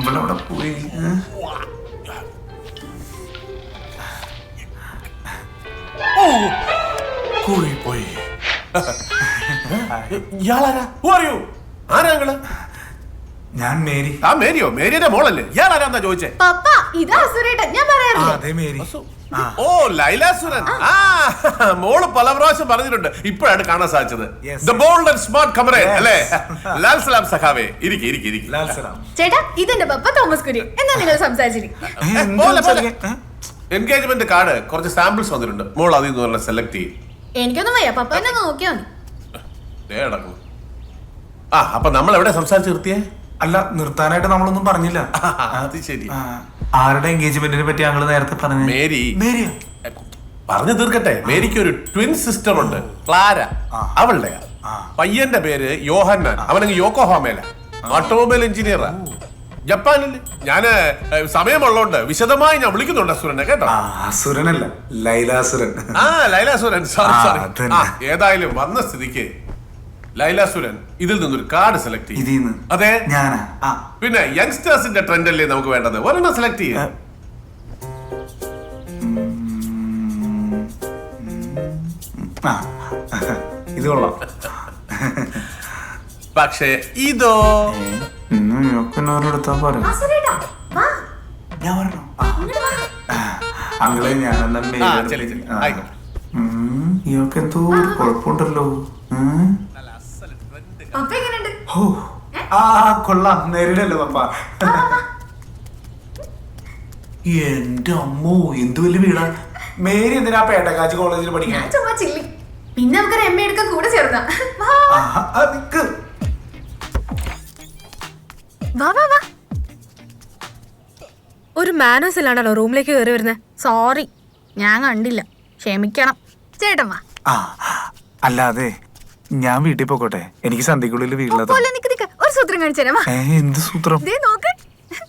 ഇവളവിടെ പോയി? പോയി പോയി. ഇയാളാരാ? Who are you? ആരാ നിങ്ങൾ? ഞാൻ മേരി. ആ മേരിയോ? മേരിയുടെ മോളല്ലേ? ഇയാളാരാന്നാ ചോദിച്ചേ? പപ്പ ഇതാ സുരേട്ടൻ ഞാൻ പറയാറില്ലേ? അതെ മേരി. ഓ ലൈലാസുരൻ. ആ. മോൾ പല പ്രാവശ്യം പറഞ്ഞിട്ടുണ്ട്. ഇപ്പോഴാണ് കാണാൻ സാധിച്ചത്. The bold and smart comrade അല്ലേ? ലാൽ സലാം സഖാവേ ഇരിക്കി ഇരിക്കി ഇരിക്കി. ലാൽ സലാം. ചേട്ടാ ഇതെന്റെ പപ്പ തോമസ് കുര്യൻ. എന്നാ നിങ്ങൾ സംസാരിച്ചിരിക്കും? എൻഗേജ്മെന്റ് കാർഡ് കുറച്ച് സാമ്പിൾസ് വന്നിട്ടുണ്ട്. മോൾ അതിൽ നിന്ന് സെലക്ട് ചെയ്യും. എനിക്കൊന്നും വയ്യ. പപ്പ എന്നെ നോക്കിയാ മതി. ആ അപ്പൊ നമ്മൾ എവിടെ സംസാരിച്ച് നിർത്തിയേ? അല്ല നിർത്താനായിട്ട് നമ്മളൊന്നും പറഞ്ഞില്ല. അത് ശരി. ആ, ആരുടെ എൻഗേജ്മെന്റിനെ പറ്റി ഞങ്ങൾ നേരത്തെ പറഞ്ഞു മേരി. മേരി പറഞ്ഞു തീർക്കട്ടെ. മേരിക്ക് ഒരു ട്വിൻ സിസ്റ്റർ ഉണ്ട്. ക്ലാര. അവളുടെ. പയ്യന്റെ പേര് യോഹന്നാൻ. അവനങ്ങ് യോക്കോഹാമേല. ഓട്ടോമൊബൈൽ എഞ്ചിനീയറാ. ജപ്പാനിൽ ഞാൻ സമയമുള്ളോണ്ട് സമയമുള്ളതുകൊണ്ട് വിശദമായി ഞാൻ വിളിക്കുന്നുണ്ട് അസുരനെ കേട്ടോ? ആ അസുരനല്ല. ലൈലാസുരൻ. ആ ലൈലാസുരൻ. സോറി സോറി ഏതായാലും വന്ന സ്ഥിതിക്ക് ലൈലാസുരൻ ഇതിൽ നിന്നൊരു കാർഡ് സെലക്ട് ചെയ്യും. ഇതിന്ന് അതെ? ഞാനാ. ആ. പിന്നെ യങ്സ്റ്റേഴ്സിന്റെ ട്രെൻഡ് അല്ലേ നമുക്ക് വേണ്ടത്? ഒരെണ്ണം സെലക്ട് ചെയ്യാം. ആ. ഇത് കൊള്ളാം. പക്ഷേ ഇതോ? ഇന്ന് പോരെ. ആ വാ. ഞാൻ പറഞ്ഞോ. അങ്കിളെ ഞാനെന്നാ ആ ശരി ശരി. ആയിക്കോട്ടെ. എന്തോ കുഴപ്പമുണ്ടല്ലോ. ഉം. പപ്പ എങ്ങനെയുണ്ട്? ഹോ. ആ കൊള്ളാം. നേരിടല്ലോ പപ്പ. എന്റെ അമ്മോ എന്ത് വലിയ വീടാ? മേരി എന്തിനാ പേട്ടക്കാച്ചി കോളേജിൽ ഞാൻ പഠിക്കാൻ ചുമ്മാ ചില്ലി. പിന്നെ നമുക്കൊരു എം എ എടുക്കാൻ കൂടെ ചേർന്നാ. വാ. ആ, ആ, നിക്ക്. വാ വാ വാ. ഒരു മാനേഴ്സ് ഇല്ലാണ്ടല്ലോ റൂമിലേക്ക് കയറി വരുന്നേ. സോറി ഞാൻ കണ്ടില്ല. ക്ഷമിക്കണം. ചേട്ടൻ വാ. ആ അല്ലാതെ ഞാൻ വീട്ടിൽ പോക്കോട്ടെ എനിക്ക് സന്ധ്യക്കുള്ളിൽ വീട്ടിലത് പോലെ നിക്ക് നിക്ക്. ഒരു സൂത്രം കാണിച്ചു തരാം. വാ ഏ എന്ത് സൂത്രം? ദേ നോക്ക്.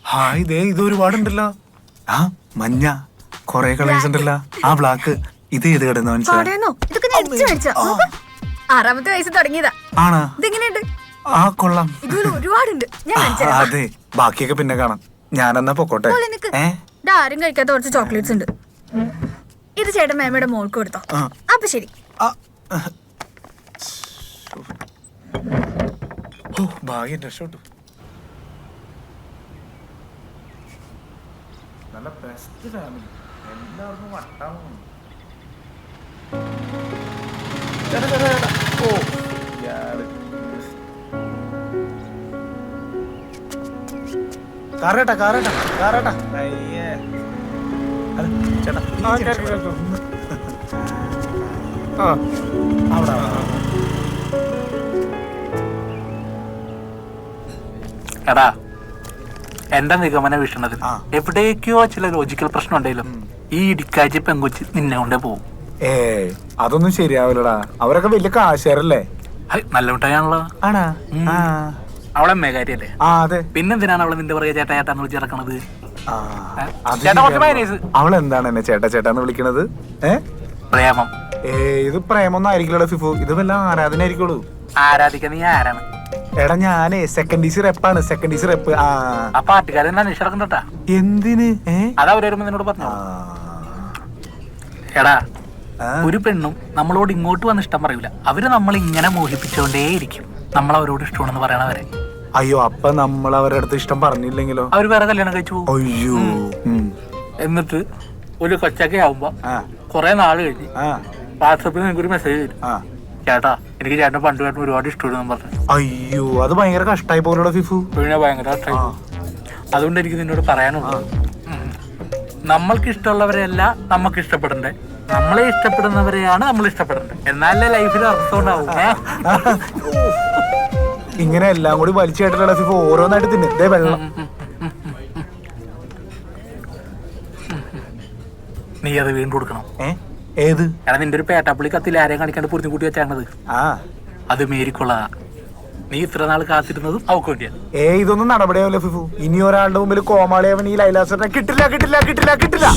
ഹായ് ദേ ഇത് ഒരുപാടുണ്ടല്ലോ. ആ മഞ്ഞ. കൊറേ കളേഴ്സ് ഉണ്ടല്ലോ. ആ ബ്ലാക്ക് ഇത് ഏത് കിടന്ന് മനസ്സിലായി ഇതൊക്കെ ഞാൻ ഇടിച്ചു മേടിച്ചാ നോക്ക്. ആറാമത്തെ വയസ്സ് തുടങ്ങിയതാ. ആണാ? ഇതെങ്ങനെയുണ്ട്? ആ കൊള്ളാം. ഇതുപോലെ ഒരുപാടുണ്ട്. ഞാൻ ആ, കാണിച്ചു തരാം. വാ. അതെ. ബാക്കിയൊക്കെ പിന്നെ കാണാം. ഞാനെന്നാ പൊക്കോട്ടെ. പോലെ നിക്ക്. ഏ? ആരും കഴിക്കാത്ത കുറച്ച് ചോക്ലേറ്റ്സ് ഉണ്ട്. ഇത് ചേട്ടൻ മേമയുടെ മോൾക്ക് കൊടുത്തോ. ആ. അപ്പൊ ശരി. ആ, ഓ ഭാഗ്യം രക്ഷപ്പെട്ടു. നല്ല ബെസ്റ്റ് ഫാമിലി എല്ലാവർക്കും വട്ടാണ് ഓ. കാറേട്ടാ കാറേട്ടാ കാറേട്ടാ. അയ്യേ. ചേട്ടാ അവിടെ. എടാ എന്റെ നിഗമന വീക്ഷണത്തിൽ. എവിടേക്കോ ചില ലോജിക്കൽ പ്രശ്നം ഉണ്ടെങ്കിലും ഈ ഇടിക്കാച്ചി പെങ്കുച്ച് നിന്നെ കൊണ്ടേ പോകും ഏ അതൊന്നും ശരിയാവില്ലടാ. അവരൊക്കെ വലിയ കാശേരല്ലേ നല്ല മിഠായാണല്ലോ ആണാ? അവളെ മേകാരിയല്ലേ പിന്നെന്തിനാണ് അവളെ നിന്റെ പുറകെ ചേട്ടാ ചേട്ടാന്ന് വിളിച്ച് നടക്കണത്. അവൾ എന്താണ് എന്നെ ചേട്ടാ ചേട്ടാന്ന് വിളിക്കണത്? ഏ? പ്രേമം. ഏ ഇത് പ്രേമൊന്നും ആയിരിക്കില്ലടാ ഫിഫു. ഇത് വല്ല ആരാധന ആയിരിക്കുള്ളൂ ആരാധിക്കാൻ നീ ആരാണ്? എടാ ഞാനേ സെക്കൻഡ് ഡി സി റെപ്പാണ് സെക്കൻഡ് ഡി റെപ്പ് ആ. ആ എന്തിന്? ഏ? അത് അവർ വരുമ്പോ നിന്നോട് പറഞ്ഞു. എടാ ആ. ഒരു പെണ്ണും നമ്മളോട് ഇങ്ങോട്ട് വന്ന് ഇഷ്ടം പറയൂല. അവർ നമ്മൾ ഇങ്ങനെ മോഹിപ്പിച്ചുകൊണ്ടേയിരിക്കും നമ്മൾ അവരോട് ഇഷ്ടമാണെന്ന് പറയണവരെ അയ്യോ അപ്പൊ നമ്മൾ അവരുടെ അടുത്ത് ഇഷ്ടം പറഞ്ഞില്ലെങ്കിലോ? അവർ വേറെ കല്യാണം കഴിച്ചു പോകും. അയ്യോ. ഉം. എന്നിട്ട് ഒരു കൊച്ചൊക്കെ ആവുമ്പോ ആ. കുറെ നാൾ കഴിഞ്ഞ് ആ. വാട്സപ്പിൽ നിനക്കൊരു മെസ്സേജ് വരും. ആ. ചേട്ടാ എനിക്ക് ചേട്ടൻ പണ്ട് ചേട്ടൻ ഒരുപാട് ഇഷ്ടപ്പെടുന്നു പറഞ്ഞു. അയ്യോ അത് ഭയങ്കര കഷ്ടായി പോലുള്ള ഫിഫു? പിന്നെ ഭയങ്കര കഷ്ടായി. ആ. അതുകൊണ്ട് എനിക്ക് നിന്നോട് പറയാനുള്ളത് നമ്മൾക്ക് ഇഷ്ടമുള്ളവരെയല്ല നമുക്ക് ഇഷ്ടപ്പെടണ്ടേ. നമ്മളെ ഇഷ്ടപ്പെടുന്നവരെയാണ് നമ്മൾ ഇഷ്ടപ്പെടേണ്ടത് എന്നാലേ ലൈഫിൽ അർത്ഥം ഉണ്ടാവും. ഇങ്ങനെ എല്ലാം കൂടി വലിച്ചു കേട്ടിട്ടുള്ള ഫിഫു ഓരോന്നായിട്ട് തിന്നെ. വെള്ളം. നീ അത് വീണ്ടും കൊടുക്കണം. ഏ? ഏത്? എടാ നിന്റെ ഒരു പേട്ടാപ്പുള്ളി കത്തിൽ ആരെയും കാണിക്കാണ്ട് പൊരുത്തി കൂട്ടി വെച്ചാണത് ആ. അത് മേരിക്കുള്ള നീ ഇത്ര നാൾ കാത്തിരുന്നതും അവക്ക് വേണ്ടിയാണ്. ഏ ഇതൊന്നും നടപടിയാവില്ല ഫിഫു. ഇനി ഒരാളുടെ മുമ്പിൽ കോമാളിയവൻ ഈ ലൈലാസറിനെ കിട്ടില്ല കിട്ടില്ല കിട്ടില്ല കിട്ടില്ല.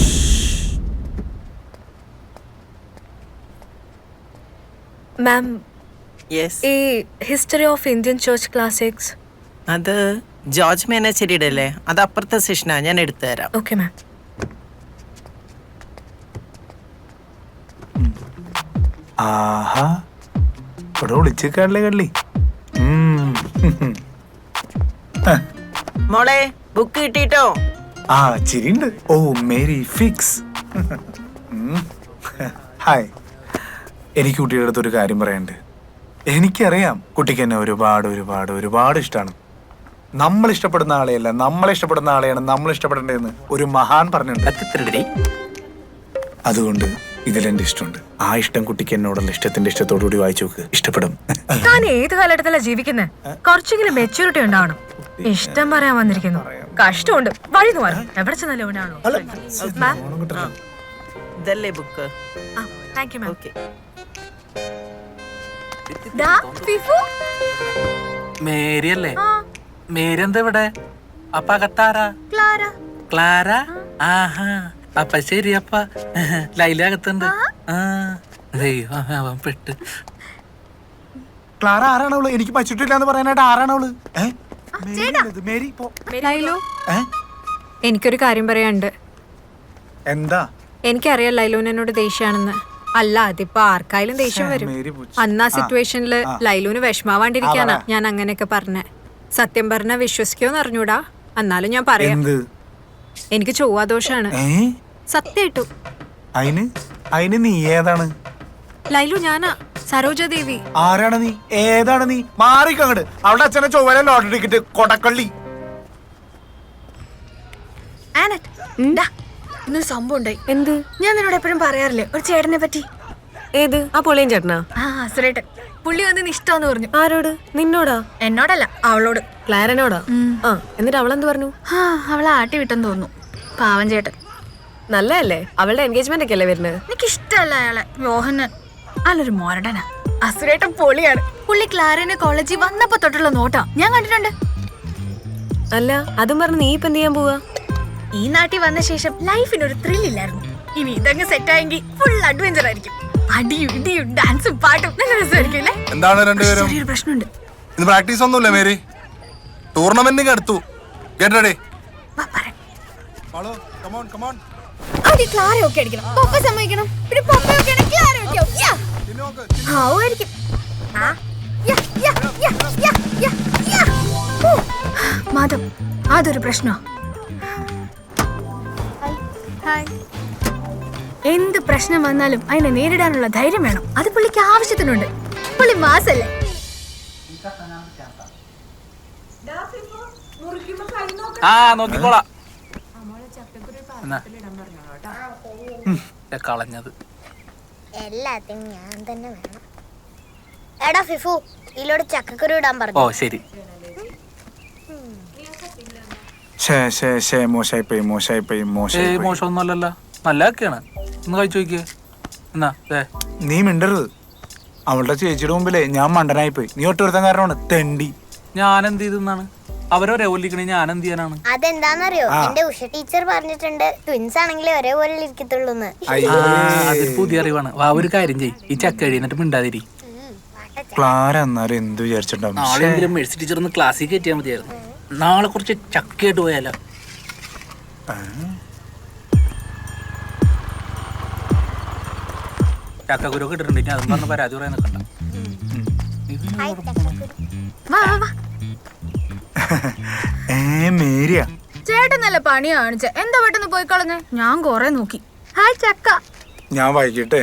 മാം യെസ് ഈ history of Indian church classics അത് ജോർജ് മേനച്ചേരിയുടെ അല്ലേ അത് അപ്പുറത്തെ സെഷനാ ഞാൻ എടുത്തു തരാം ഓക്കെ മാം ആഹാ. ഇവിടെ വിളിച്ച് കള്ളി. കള്ളി മോളെ ബുക്ക് കിട്ടിട്ടോ ആ ചിരിണ്ട്. ഓ മേരി ഫിക്സ് ഹായ് എനിക്ക് കുട്ടിയുടെ അടുത്ത് ഒരു കാര്യം പറയാനുണ്ട്. എനിക്കറിയാം കുട്ടിക്ക് എന്നെ ഒരുപാട് ഒരുപാട് ഒരുപാട് ഇഷ്ടമാണ് നമ്മൾ ഇഷ്ടപ്പെടുന്ന ആളെയല്ല നമ്മൾ ഇഷ്ടപ്പെടുന്ന ആളെയാണ് നമ്മൾ ഇഷ്ടപ്പെടേണ്ടതെന്ന് ഒരു മഹാൻ പറഞ്ഞിട്ടുണ്ട്. അതുകൊണ്ട് ഇതിലെന്റെ ഇഷ്ടമുണ്ട്. ആ ഇഷ്ടം കുട്ടിക്ക് എന്നോടുള്ള ഇഷ്ടത്തിന്റെ ഇഷ്ടത്തോടുകൂടി വായിച്ചു നോക്ക്. ഇഷ്ടപ്പെടും. താൻ ഏത് കാലഘട്ടത്തിലാ ജീവിക്കുന്നത് കുറച്ചെങ്കിലും മെച്ചൂരിറ്റി ഉണ്ടാവണം. ഇഷ്ടം പറയാൻ വന്നിരിക്കുന്നു. കഷ്ടമുണ്ട്. വഴി നോക്കാം എവിടെ ചെന്നാലും ഇവനാണോ മാം ഇതല്ലേ book thank you ma'am okay ദാ, ഫിഫു. മേരി അല്ലേ മേരി എന്താ ഇവിടെ? അപ്പ അകത്താരാ? ക്ലാര. ക്ലാര? ആഹാ. അപ്പ ശരി അപ്പ. ലൈല അകത്തുണ്ട്. അവൻ പെട്ട്. ക്ലാര ആരാണവൾ എനിക്ക് പച്ചിട്ടില്ല എന്ന് പറയാനായിട്ട് ആരാണവൾ? എനിക്കൊരു കാര്യം പറയാനുണ്ട്. എന്താ? എനിക്കറിയാം ലൈലോൻ എന്നോട് ദേഷ്യാണെന്ന് അല്ല അതിപ്പോ ആർക്കായാലും ദേഷ്യം വരും. അന്ന് ആ സിറ്റുവേഷനിൽ ലൈലൂന് വിഷമാവാണ്ടിരിക്കാനാ ഞാൻ അങ്ങനെയൊക്കെ പറഞ്ഞേ. സത്യം പറഞ്ഞ വിശ്വസിക്കോന്ന് അറിഞ്ഞൂടാ. എന്നാലും ഞാൻ പറയാം. എനിക്ക് ചൊവ്വാദോഷാണ്. സത്യായിട്ടു അയിന്? അയിന് നീ ഏതാണ്? ലൈലു ഞാനാ സരോജദേവി. ആരാണ് നീ? ഏതാണ് നീ? മാറിക്കങ്ങട് അവിടെ അച്ഛനെ ചൊവ്വല ലോട്ടറി ടിക്കറ്റ് കൊടക്കള്ളി. ആനറ്റ് ദാ, ഇന്നൊരു സംഭവം ഉണ്ടായി. എന്ത്? ഞാൻ നിന്നോട് എപ്പോഴും പറയാറില്ലേ ഒരു ചേട്ടനെ പറ്റി. ഏത്? ആ പൊളിയൻ ചേട്ടനാ? ആ അസുരേട്ടൻ പുള്ളി വന്ന് ഇഷ്ടമെന്ന് പറഞ്ഞു. ആരോട്? നിന്നോടാ? എന്നോടല്ല അവളോട്. ക്ലാരനോടാ? ആ എന്നിട്ട് അവളെന്ത് പറഞ്ഞു? ആ അവളെ ആട്ടി വിട്ടെന്ന് തോന്നുന്നു. പാവൻ ചേട്ടൻ. നല്ലതല്ലേ? അവളുടെ എൻഗേജ്മെന്റ് ഒക്കെ അല്ലേ വരുന്നത്? എനിക്ക് ഇഷ്ടമല്ല അയാളെ. യോഹന്നൻ അല്ലൊരു മോരടന. അസുരേട്ടൻ പൊളിയാണ്. പുള്ളി ക്ലാരനെ കോളേജിൽ വന്നപ്പോ തൊട്ടുള്ള നോട്ടാ. ഞാൻ കണ്ടിട്ടുണ്ട്. അല്ല അതും പറഞ്ഞ് നീ ഇപ്പൊ എന്ത് ചെയ്യാൻ പോവാ? ഈ നാട്ടിൽ വന്ന ശേഷം ലൈഫിന് ഒരു ത്രിൽ ഇല്ലായിരുന്നു. ഇനി ഇതങ്ങ് സെറ്റ് ആയെങ്കിൽ ഫുൾ അഡ്വഞ്ചർ ആയിരിക്കും. അടിയും ഇടിയും ഡാൻസും പാട്ടും നല്ല രസമായിരിക്കും അല്ലേ? എന്താണ് രണ്ടുപേരും? ചെറിയൊരു പ്രശ്നമുണ്ട്. ഇത് പ്രാക്ടീസ് ഒന്നുമില്ല മേരി? ടൂർണമെന്റിന് അടുത്തു. കേട്ടോ റെഡി വാ, പറയാം. കമോൺ കമോൺ ആദ്യം ക്ലാര ഒക്കെ അടിക്കണം പപ്പ സമ്മതിക്കണം പിന്നെ പപ്പ ഒക്കെ ആണെങ്കിൽ ക്ലാര ഒക്കെ ആവും. യാ. ആവുമായിരിക്കും. ആ. യാ, യാ, യാ, യാ, യാ, യാ. ഹൂ. മാധവ് അതൊരു പ്രശ്നോ എന്ത് പ്രശ്നം വന്നാലും അതിനെ നേരിടാനുള്ള ധൈര്യം വേണം അത് പുള്ളിക്ക് ആവശ്യത്തിനുണ്ട് പുള്ളി മാസല്ലേ ആ നോക്കിക്കോളാം എന്നാ. കളഞ്ഞത്. എല്ലാത്തിനും ഞാൻ തന്നെ വേണം. എടാ ഫിഫു ഇതിലോട് ചക്കക്കുരു ഇടാൻ പറഞ്ഞു. ഓ ശരി. ഷേ ഷേ ഷേ മോശമായി പോയി മോശമായി പോയി ഏ മോശമായി പോയി. മോശമൊന്നുമല്ലല്ലോ. നല്ലതൊക്കെയാണ്. ഒന്ന് കഴിച്ചു നോക്കിയേ. എന്നാ ദേ. നീ മിണ്ടരുത്. അവളുടെ ചേച്ചിയുടെ മുമ്പിലേ ഞാൻ മണ്ടനായി പോയി. നീ ഒട്ടുവരുത്താൻ കാരണമാണ് തെണ്ടി. ഞാൻ എന്ത് ചെയ്തെന്നാണ് അവരൊരേ ഇരിക്കണേ ഞാൻ എന്ത് ചെയ്യാനാണ്? അതെന്താന്നറിയോ? എന്റെ ഉഷ ടീച്ചർ പറഞ്ഞിട്ടുണ്ട് ട്വിൻസ് ആണെങ്കിലേ ഒരേപോലെ ഇരിക്കത്തുള്ളൂ എന്ന്. അയ്യോ. ആ, അതൊരു പുതിയ അറിവാണ്. വാ ഒരു കാര്യം ചെയ്യ്. ഈ ചക്ക കഴിഞ്ഞിട്ട് മിണ്ടാതിരി. ക്ലാര എന്നാലും എന്ത് വിചാരിച്ചിട്ടുണ്ടാവും? നാളെ എങ്കിലും മെഴ്സി ടീച്ചർ ഒന്ന് ക്ലാസ്സിൽ കയറ്റിയാൽ മതിയായിരുന്നു. നാളെ കുറച്ച് ചക്കയായിട്ട് പോയാലോ? ചക്കക്കുരു ഒക്കെ ഇട്ടിട്ടുണ്ട് ഇനി അതും പറഞ്ഞ് പരാതി പറയാൻ നിൽക്കണ്ട. വാ വാ വാ. ചേട്ടൻ നല്ല പണി കാണിച്ച. എന്താ പെട്ടെന്ന് പോയി കളഞ്ഞേ ഞാൻ കൊറേ നോക്കി. ഹായ് ചക്ക. ഞാൻ വായിക്കട്ടെ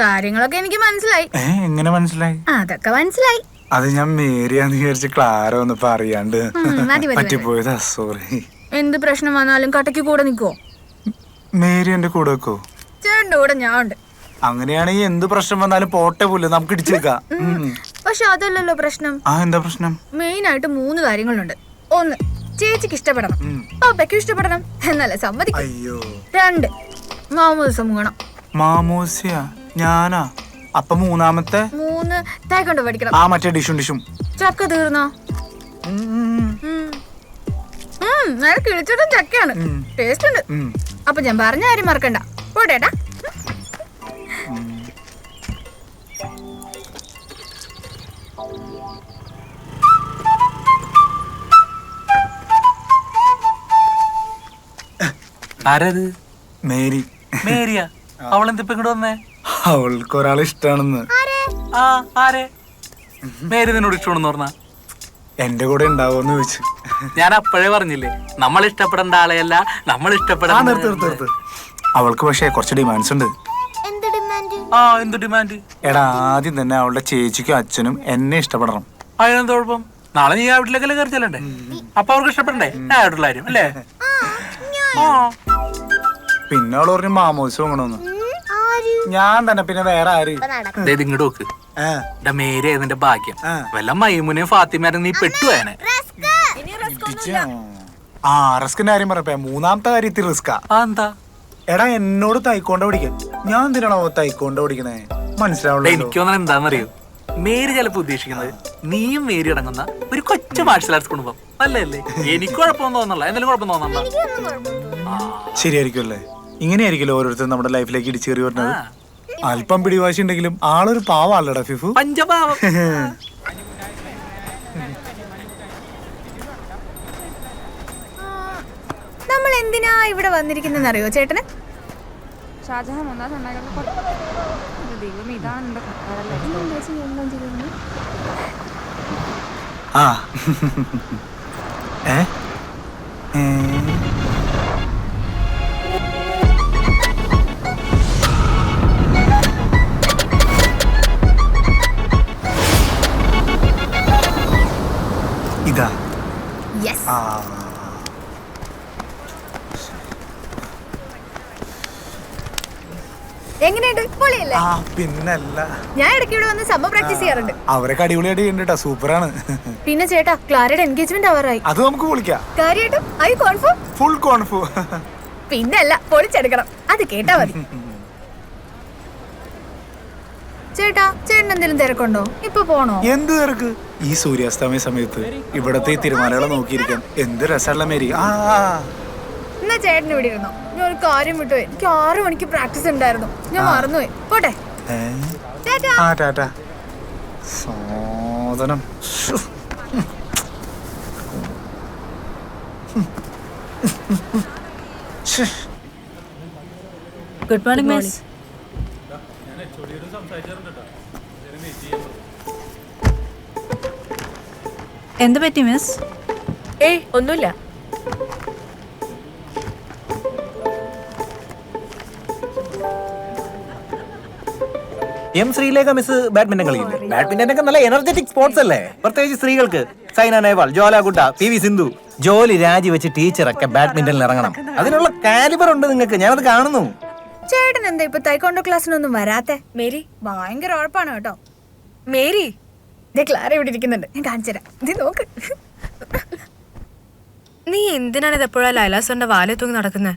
കാര്യങ്ങളൊക്കെ എനിക്ക് മനസ്സിലായി. എങ്ങനെ മനസ്സിലായി? അതൊക്കെ മനസ്സിലായി. അത് ഞാൻ മേരിയാന്ന് വിചാരിച്ച് ക്ലാര വന്നപ്പോ അറിയാണ്ട്. പറ്റിപ്പോയതാ സോറി എന്ത് പ്രശ്നം വന്നാലും കട്ടയ്ക്ക് കൂടെ നിക്കോ? മേരി എന്റെ കൂടെ വെക്കോ ചേട്ടന്റെ കൂടെ ഞാൻ ഉണ്ട് അങ്ങനെയാണെങ്കിൽ എന്ത് പ്രശ്നം വന്നാലും പോട്ടെ പോലെ നമുക്ക് ഇടിച്ചേക്കാം. പക്ഷെ അതല്ലല്ലോ പ്രശ്നം. ആ എന്താ പ്രശ്നം? മെയിൻ ആയിട്ട് മൂന്ന് കാര്യങ്ങളുണ്ട്. ഒന്ന് ചേച്ചിക്ക് ഇഷ്ടപ്പെടണം. പപ്പയ്ക്കും ഇഷ്ടപ്പെടണം. എന്നല്ല സമ്മതിക്കും. അയ്യോ. രണ്ട് മാമോദിസം സമൂഹണം മാമോസിയ? ഞാനാ? അപ്പൊ മൂന്നാമത്തെ? മൂന്ന് തേക്കൊണ്ട് പഠിക്കണം. ആ മറ്റേ ഡിഷും ഡിഷും. ചക്ക തീർന്നോ? നല്ല കിളിച്ചോട്ടും ചക്കയാണ്. ടേസ്റ്റ് ഉണ്ട്. അപ്പൊ ഞാൻ പറഞ്ഞ കാര്യം മറക്കണ്ട. പോട്ടേട്ടാ ആരത്? മേരി. മേരിയ? അവളെന്തിപ്പോ ഇങ്ങോട്ട് വന്നേ? അവൾക്ക് ഒരാളെ ഇഷ്ടാണെന്ന് ആ ആരെ? മേരി നിന്നോട് ഇഷ്ടമാണെന്ന് പറഞ്ഞ? എന്റെ കൂടെ ഉണ്ടാവുമെന്ന് ചോദിച്ചു. ഞാൻ അപ്പോഴേ പറഞ്ഞില്ലേ നമ്മൾ ഇഷ്ടപ്പെടേണ്ട ആളെയല്ല നമ്മൾ ആ ഇഷ്ടപ്പെടാൻ അവൾക്ക് പക്ഷേ കുറച്ച് ഡിമാൻഡ്സ് ഉണ്ട്. എന്ത് ഡിമാൻഡ് ആ എന്ത് ഡിമാൻഡ് എടാ ആദ്യം തന്നെ അവളുടെ ചേച്ചിക്കും അച്ഛനും എന്നെ ഇഷ്ടപ്പെടണം. അതിനെന്താ കുഴപ്പം? നാളെ നീ ആ വീട്ടിലേക്കല്ലേ കയറി ചെല്ലണ്ടേ? അപ്പൊ അവർക്ക് ഇഷ്ടപ്പെടണ്ടേ? ആയിട്ടുള്ള കാര്യം അല്ലേ? ആ. പിന്നെ അവൾ പറഞ്ഞു മാമോസ് വാങ്ങണമെന്ന് ആര്? ഞാൻ തന്നെ പിന്നെ വേറെ ആര്? ദേ ഇങ്ങോട്ട് നോക്ക്. മേരി നിന്റെ ഭാഗ്യം. വല്ല മൈമുനെ ഫാത്തിമാരെ നീ പെട്ടുപോയനെ ഇടിച്ചാ. ആ റിസ്കിന്റെ കാര്യം പറഞ്ഞപ്പോ മൂന്നാമത്തെ കാര്യത്തിൽ റിസ്കാ എന്താ? എടാ എന്നോട് തൈക്കോണ്ട പിടിക്കാൻ. ഞാൻ എന്തിനാണോ തൈക്കോണ്ട പിടിക്കണേ? മനസ്സിലാവുള്ളൂ. എനിക്ക് തോന്നുന്നത് എന്താണെന്നറിയോ മേരി ചിലപ്പോ ഉദ്ദേശിക്കുന്നത് നീയും മേരി അടങ്ങുന്ന ഒരു കൊച്ചു മാർഷൽ ആർട്സ് കുടുംബം. അല്ലേ എനിക്ക് കുഴപ്പമൊന്നും തോന്നല്ല എന്തെങ്കിലും കുഴപ്പം തോന്നണ്ട. എനിക്കൊന്നും ശരിയായിരിക്കും അല്ലേ? ഇങ്ങനെയായിരിക്കുമല്ലോ ഓരോരുത്തർ നമ്മുടെ ലൈഫിലേക്ക് ഇടിച്ചേറി വരുന്നത്. അല്പം പിടിവാശി ഉണ്ടെങ്കിലും ആളൊരു പാവാളടാ ഫിഫു. പഞ്ചപാവം. നമ്മൾ എന്തിനാ ഇവിടെ വന്നിരിക്കുന്നെന്ന് അറിയോ ചേട്ടന്? ഷാജഹാൻ ഒന്നാം സണ്ണാകരുടെ ദൈവം ഇതാണ് എന്റെ ആ. ഏ? ഏ? ഇതാ. യെസ് എങ്ങനെയുണ്ട്? പൊളിയല്ലേ? ആ പിന്നല്ല. ഞാൻ ഇടയ്ക്ക് ഇവിടെ വന്ന് സമ്മ പ്രാക്ടീസ് ചെയ്യാറുണ്ട്. അവരൊക്കെ അടിപൊളിയായിട്ട് ചെയ്യുന്നുണ്ട് സൂപ്പറാണ്. പിന്നെ ചേട്ടാ ക്ലാരയുടെ എൻഗേജ്മെന്റ് ആവാറായി അത് നമുക്ക് വിളിക്കാം കാര്യമായിട്ടും ഐ കോൺഫേം ഫുൾ കോൺഫു പിന്നല്ല പൊളിച്ചെടുക്കണം. അത് കേട്ടാ മതി. ചേട്ടാ ചേട്ടൻ എന്തെങ്കിലും തിരക്കുണ്ടോ? ഇപ്പൊ പോണോ? എന്ത് തിരക്ക്? ഈ സൂര്യാസ്തമയ സമയത്ത് ഇവിടത്തെ ഈ തിരുമാലകളെ നോക്കിയിരിക്കാൻ എന്ത് രസമുള്ള മേരി. ആ. എന്നാ ചേട്ടൻ ഇവിടെ ഇരുന്നോ. ഞാൻ ഒരു കാര്യം വിട്ടുപോയി. എനിക്ക് ആറു മണിക്ക് പ്രാക്ടീസ് ഉണ്ടായിരുന്നു. ഞാൻ മറന്നുപോയി. പോട്ടെ. ആ ടാറ്റ സാധനം. ഗുഡ് മോർണിംഗ് മിസ് എന്ത് പറ്റി മിസ് ഏയ് ഒന്നുമില്ല. എം ശ്രീലേഖ മിസ് ബാഡ്മിന്റൺ കളിക്കില്ലേ ബാഡ്മിന്റൺ ഒക്കെ നല്ല എനർജറ്റിക് സ്പോർട്സ് അല്ലേ? പ്രത്യേകിച്ച് സ്ത്രീകൾക്ക്. Saina Nehwal Jwala Gutta P V Sindhu. ജോലി രാജിവെച്ച് ടീച്ചറൊക്കെ ബാഡ്മിന്റണിൽ ഇറങ്ങണം. അതിനുള്ള കാലിബർ ഉണ്ട് നിങ്ങൾക്ക്. ഞാനത് കാണുന്നു. ചേട്ടൻ എന്താ ഇപ്പൊ തൈക്കോണ്ടോ ക്ലാസ്സിനൊന്നും വരാത്തെ? മേരി? ഭയങ്കര ഉഴപ്പാണ് കേട്ടോ. മേരി? ക്ലാര ഇവിടെ ഇരിക്കുന്നുണ്ട്. ഞാൻ കാണിച്ചു തരാം. ഇത് നോക്ക്. നീ എന്തിനാണ് ഇത് എപ്പോഴാ ലൈലാസറിന്റെ വാലെ തൂങ്ങി നടക്കുന്നത്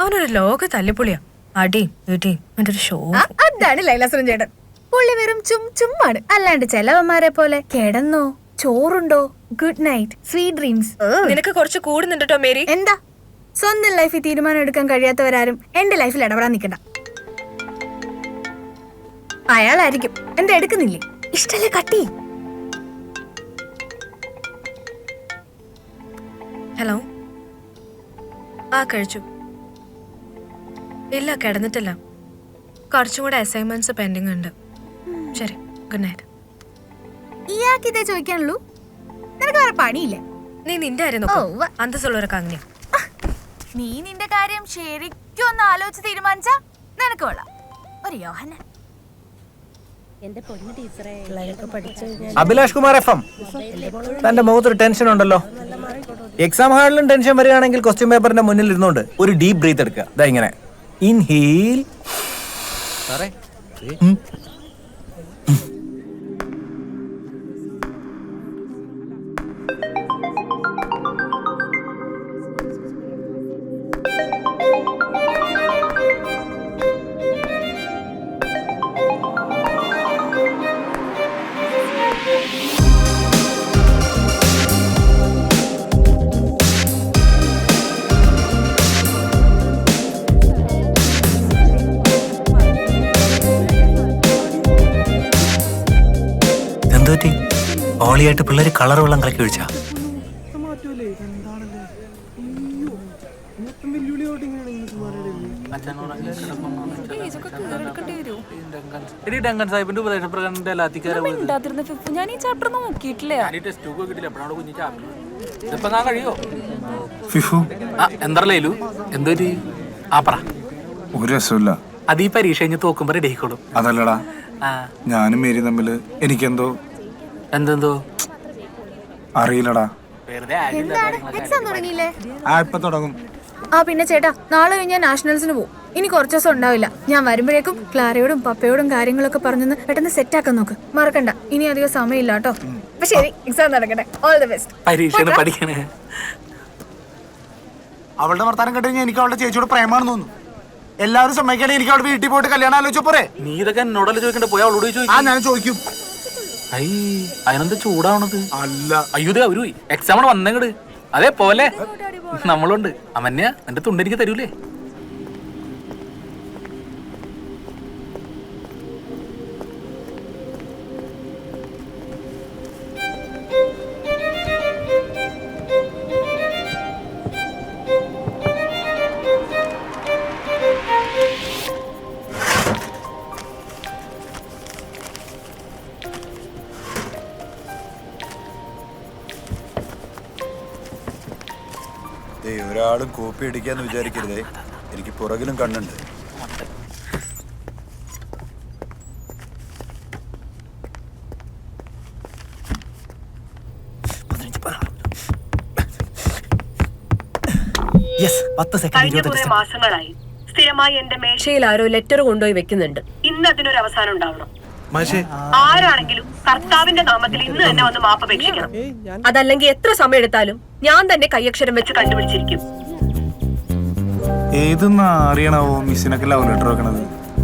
അവനൊരു ലോക തല്ലിപ്പൊളിയാ. അടിയും വീട്ടിയും അവന്റെ ഒരു ഷോ. ആ, അതാണ് ലൈലാസുരൻ ചേട്ടൻ. പുള്ളി വെറും ചും ചുമ്മാണ്. അല്ലാണ്ട് ചെലവന്മാരെ പോലെ കിടന്നോ ചോറുണ്ടോ ഗുഡ് നൈറ്റ് സ്വീറ്റ് ഡ്രീംസ് നിനക്ക് കുറച്ച് കൂടുന്നുണ്ട് കേട്ടോ മേരി. എന്താ? സ്വന്തം ലൈഫിൽ തീരുമാനം എടുക്കാൻ കഴിയാത്തവരാരും എന്റെ ലൈഫിൽ ഇടപെടാൻ നിൽക്കണ്ട. അയാളായിരിക്കും എന്താ എടുക്കുന്നില്ലേ? ഇഷ്ടല്ലേ കട്ടി? ഹലോ. ആ കഴിച്ചു. ഇല്ല കിടന്നിട്ടില്ല. കുറച്ചും കൂടെ അസൈൻമെന്റ്സ് പെൻഡിങ് ഉണ്ട്. ശരി ഗുഡ് നൈറ്റ് ഇയാൾക്ക് ഇതേ ചോദിക്കാനുള്ളൂ. നിനക്ക് വേറെ പണിയില്ല? നീ നിന്റെ ആയിരുന്നു അന്തസ്സുള്ളവരൊക്കെ അങ്ങനെ നീ നിന്റെ കാര്യം ശരിക്കും ഒന്ന് ആലോചിച്ച് തീരുമാനിച്ചാ നിനക്ക് കൊള്ളാം. ഒരു യോഹന അഭിലാഷ് കുമാർ എഫ് എം. തന്റെ മുഖത്തൊരു ടെൻഷൻ ഉണ്ടല്ലോ. എക്സാം ഹാളിലും ടെൻഷൻ വരികയാണെങ്കിൽ ക്വസ്റ്റ്യൻ പേപ്പറിന്റെ മുന്നിൽ ഇരുന്നുകൊണ്ട് ഒരു ഡീപ് ബ്രീത്ത് എടുക്കുക. ഇതാ ഇങ്ങനെ. ഇൻഹീൽ. ഹോളിയായിട്ട് പിള്ളേർ കളർ വെള്ളം കലക്കി ഒഴിച്ചാ. എടി ഡങ്കൻ ഞാൻ ഈ ഞാൻ കഴിയോ? ആ പറ. ഒരു ഈ പരീക്ഷ കഴിഞ്ഞ് തോക്കുമ്പോ റെഡിയായിക്കോളും അതല്ലടാ. ഞാനും മേരി തമ്മിൽ എനിക്കെന്തോ എന്തെന്തോ? അറിയില്ലടാ. എന്താണ്? എക്സാം തുടങ്ങിയില്ലേ? ആ ഇപ്പൊ തുടങ്ങും. ആ പിന്നെ ചേട്ടാ നാളെ കഴിഞ്ഞാൽ നാഷണൽസിന് പോകും ഇനി കുറച്ച് ദിവസം ഉണ്ടാവില്ല. ഞാൻ വരുമ്പോഴേക്കും ക്ലാരയോടും പപ്പയോടും കാര്യങ്ങളൊക്കെ പറഞ്ഞു പെട്ടെന്ന് സെറ്റ് ആക്കാൻ നോക്ക്. മറക്കണ്ട. ഇനി അധികം സമയമില്ല കേട്ടോ. അപ്പൊ ശരി എക്സാം നടക്കട്ടെ. ഓൾ ദി ബെസ്റ്റ് പഠിക്കണേ. അവളുടെ വർത്താനം കേട്ട് കഴിഞ്ഞാൽ എനിക്ക് അവളുടെ ചേച്ചിയോട് പ്രേമാണെന്ന് തോന്നുന്നു. എല്ലാവരും സമ്മതിക്കണേ എനിക്ക് അവിടെ വീട്ടിൽ പോയിട്ട് കല്യാണം ആലോചിച്ച പോരെ നീ ഇതൊക്കെ എന്നോടല്ലേ ചോദിക്കണ്ടേ? പോയി അവളോട് ആ ഞാൻ ചോദിക്കും. അതിനെന്താ ചൂടാവണത്? അല്ല. അയ്യോ അവർ എക്സാം വന്നങ്ങട് അതെ പോലെ നമ്മളുണ്ട്. അമന്യ എന്റെ തുണ്ടെനിക്ക് തരൂലേ? അടിക്കാന്ന് വിചാരിക്കരുതേ. എനിക്ക് പുറകിലും കണ്ണുണ്ട്. second. മാസങ്ങളായി സ്ഥിരമായി എന്റെ മേശയിൽ ആരോ ലെറ്റർ കൊണ്ടുപോയി വെക്കുന്നുണ്ട്. ഇന്ന് അതിനൊരു അവസാനം ഉണ്ടാവണം. ആരാണെങ്കിലും കർത്താവിന്റെ നാമത്തിൽ ഇന്ന് തന്നെ വന്ന് മാപ്പപേക്ഷിക്കണം അതല്ലെങ്കിൽ എത്ര സമയം എടുത്താലും ഞാൻ തന്നെ കൈയക്ഷരം വെച്ച് കണ്ടുപിടിച്ചിരിക്കും. ഏത് അറിയണവോ മിസ്സിനൊക്കെ ലവ് ലെറ്റർ വെക്കണത്?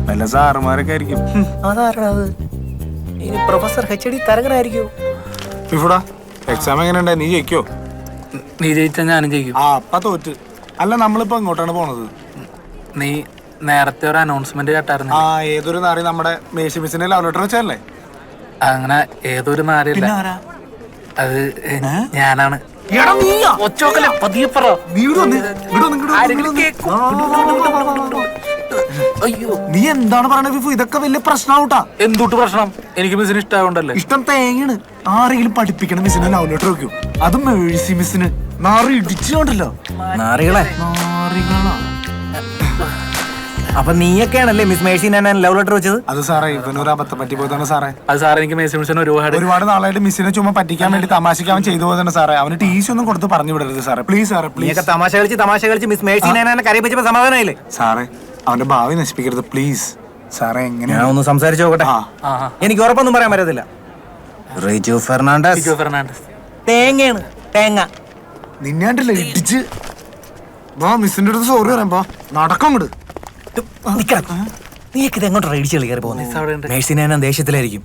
നല്ല സാറുമാരൊക്കെ ആയിരിക്കും. അതാരണത്? അത് ഇനി പ്രൊഫസർ എച്ച് ഡി തരകനായിരിക്കും. ഇവിടെ എക്സാം എങ്ങനെ ഉണ്ടായി നീ ജയിക്കോ? നീ ജയിച്ചാ ഞാനും ജയിക്കും. ആ അപ്പ തോറ്റ്. അല്ല നമ്മളിപ്പോ ഇങ്ങോട്ടാണ് പോണത്? നീ നേരത്തെ ഒരു അനൗൺസ്മെന്റ് കേട്ടായിരുന്നു ആ ഏതൊരു നാറി നമ്മുടെ മേശി മിസ്സിനെ ലവ് ലെറ്റർ വെച്ചല്ലേ അങ്ങനെ ഏതൊരു നാറിയല്ല. അത് ഞാനാണ്. നീ എന്താണ് പറയണത് ഫിഫു ഇതൊക്കെ വലിയ പ്രശ്നമാവൂട്ടാ എന്തുട്ട് പ്രശ്നം? എനിക്ക് മിസ്സിന് ഇഷ്ടമായോണ്ടല്ലേ ഇഷ്ടം തേങ്ങയാണ്. ആരെങ്കിലും പഠിപ്പിക്കണം മിസ്സിനെ ലവ് ലെറ്റർ വെക്കൂ. അത് മേഴ്സി മിസ്സിന് നാറി ഇടിച്ചുകൊണ്ടല്ലോ നാറികളെ? നാറികളാ. അപ്പൊ നീയൊക്കെയാണല്ലേ മിസ് മേഴ്സി ഞാൻ ലവ് ലെറ്റർ വെച്ചത്? അത് സാറേ ഇവനൊരു അബദ്ധം പറ്റി പോയതാണ് സാറേ. അത് സാറേ എനിക്ക് മേഴ്സി മിസ്സിന് ഒരുപാട് ഒരുപാട് നാളായിട്ട് മിസ്സിനെ ചുമ്മാ പറ്റിക്കാൻ വേണ്ടി തമാശിക്കാൻ അവൻ ചെയ്തു പോയതാണ് സാറേ. അവന് ടീച്ചർ ഒന്നും കൊടുത്ത് പറഞ്ഞു വിടരുത് സാറേ. പ്ലീസ് സാറേ പ്ലീസ് നീയൊക്കെ തമാശ കളിച്ച് തമാശ കളിച്ച് മിസ് മേഴ്സി ഞാൻ കരയിപ്പിച്ചപ്പോ സമാധാനമായില്ലേ? സാറേ അവന്റെ ഭാവി നശിപ്പിക്കരുത്. പ്ലീസ് സാറേ ഞാൻ എങ്ങനെയാണ് ഒന്ന് സംസാരിച്ചു നോക്കട്ടെ? എനിക്ക് ഉറപ്പൊന്നും പറയാൻ പറ്റത്തില്ല. റിജു ഫെർണാണ്ടസ്. റിജു ഫെർണാണ്ടസ്. തേങ്ങയാണ്. തേങ്ങ. നിന്നാണ്ടല്ലേ ഇടിച്ച്. വാ മിസ്സിന്റെ അടുത്ത് സോറി പറയാം പോ നടക്കം വിട് ഇത് എങ്ങോട്ട് കയറി പോകുന്നത് ദേഷ്യത്തിലായിരിക്കും.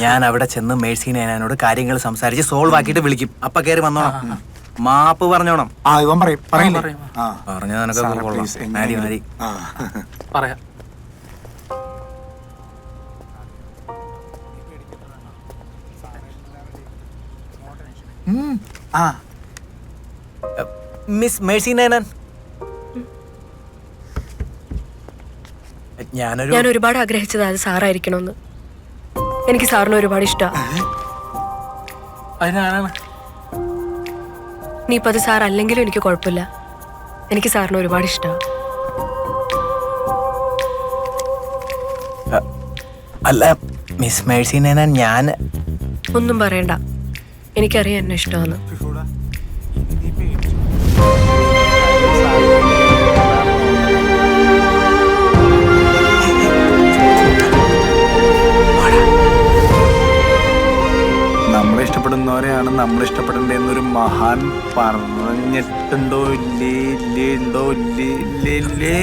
ഞാൻ അവിടെ ചെന്ന് മേഴ്സി നാനാനോട് കാര്യങ്ങൾ സംസാരിച്ച് സോൾവ് ആക്കിയിട്ട് വിളിക്കും. അപ്പ കയറി വന്നോണം. മാപ്പ് പറഞ്ഞോണം. ആ ഇവൻ പറയും. നിനക്ക് പറയാം. മിസ് മേഴ്സി നാനാൻ. ഞാനൊരു ഞാൻ ഒരുപാട് ആഗ്രഹിച്ചത് അത് സാറായിരിക്കണമെന്ന് എനിക്ക് സാറിന് ഒരുപാട് ഇഷ്ടമാണ് അത് ഞാനാണ് നീ ഇപ്പൊ അത് സാർ അല്ലെങ്കിലും എനിക്ക് കുഴപ്പമില്ല. എനിക്ക് സാറിന് ഒരുപാട് ഇഷ്ടമാണ് അല്ല മിസ് മേഴ്സിനെ ഞാൻ ഒന്നും പറയണ്ട. എനിക്കറിയാം എന്നെ ഇഷ്ടമാണ് ഇഷ്ടപ്പെടുന്നവരെയാണ് നമ്മൾ ഇഷ്ടപ്പെടേണ്ടത് എന്നൊരു മഹാൻ പറഞ്ഞിട്ടുണ്ടോ? ഇല്ലേ ഇല്ലേ ഉണ്ടോ ഇല്ലേ ഇല്ലേ ഇല്ലേ?